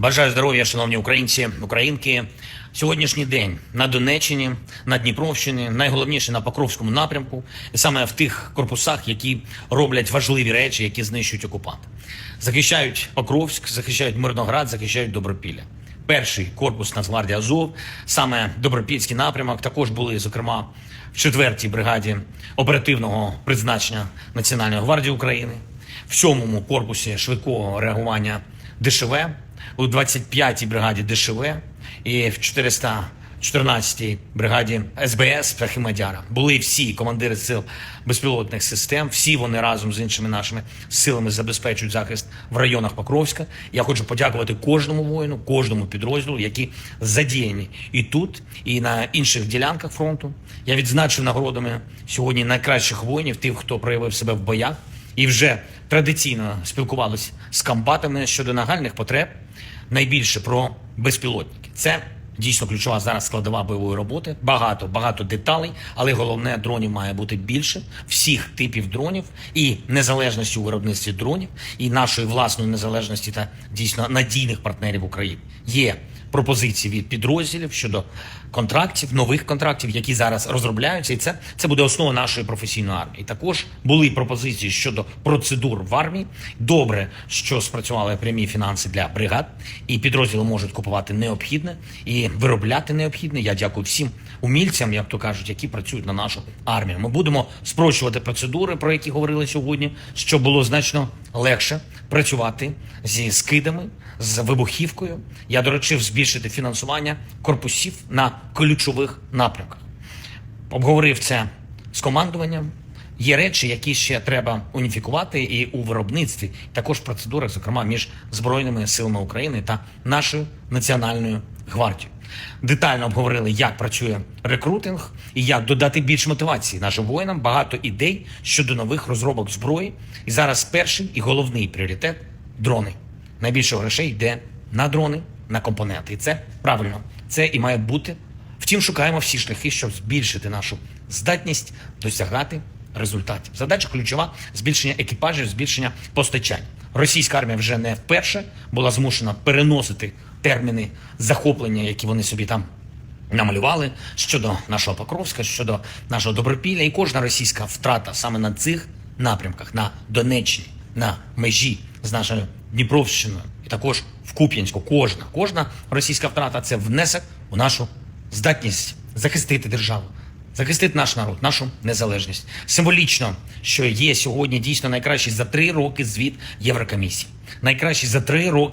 Бажаю здоров'я, шановні українці, українки. Сьогоднішній день на Донеччині, на Дніпровщині, найголовніше на Покровському напрямку, і саме в тих корпусах, які роблять важливі речі, які знищують окупанти. Захищають Покровськ, захищають Мирноград, захищають Добропілля. Перший корпус Нацгвардії Азов, саме Добропільський напрямок, також були, зокрема, в 4-й бригаді оперативного призначення Національної гвардії України, в 7-му корпусі швидкого реагування ДШВ, у 25-й бригаді ДШВ і в 414-й бригаді СБС Птахимадяра. Були всі командири сил безпілотних систем, всі вони разом з іншими нашими силами забезпечують захист в районах Покровська. Я хочу подякувати кожному воїну, кожному підрозділу, які задіяні і тут, і на інших ділянках фронту. Я відзначив нагородами сьогодні найкращих воїнів, тих, хто проявив себе в боях і вже традиційно спілкувалися з комбатами щодо нагальних потреб, найбільше про безпілотники. Це дійсно ключова зараз складова бойової роботи. Багато, багато деталей, але головне дронів має бути більше всіх типів дронів і незалежності у виробництві дронів, і нашої власної незалежності та дійсно надійних партнерів України. Є пропозиції від підрозділів щодо контрактів, нових контрактів, які зараз розробляються, і це, це буде основа нашої професійної армії. Також були пропозиції щодо процедур в армії. Добре, що спрацювали прямі фінанси для бригад, і підрозділи можуть купувати необхідне і виробляти необхідне. Я дякую всім умільцям, як то кажуть, які працюють на нашу армію. Ми будемо спрощувати процедури, про які говорили сьогодні, щоб було значно легше працювати зі скидами, з вибухівкою. Я доручив збільшити фінансування корпусів на ключових напрямках. Обговорив це з командуванням. Є речі, які ще треба уніфікувати і у виробництві, також в процедурах, зокрема між збройними силами України та нашою національною гвардією. Детально обговорили, як працює рекрутинг і як додати більш мотивації нашим воїнам. Багато ідей щодо нових розробок зброї. І зараз перший і головний пріоритет дрони. Найбільше грошей йде на дрони, на компоненти. І це правильно. Це і має бути. Втім, шукаємо всі шляхи, щоб збільшити нашу здатність досягати результатів. Задача ключова збільшення екіпажів, збільшення постачань. Російська армія вже не вперше була змушена переносити терміни захоплення, які вони собі там намалювали щодо нашого Покровська, щодо нашого Добропілля. І кожна російська втрата саме на цих напрямках, на Донеччині, на межі з нашою Дніпровщиною, і також в Куп'янську. Кожна, кожна російська втрата це внесок у нашу здатність захистити державу. Захистити наш народ, нашу незалежність. Символічно, що є сьогодні дійсно найкращий за три роки звіт Єврокомісії. Найкращий за три роки.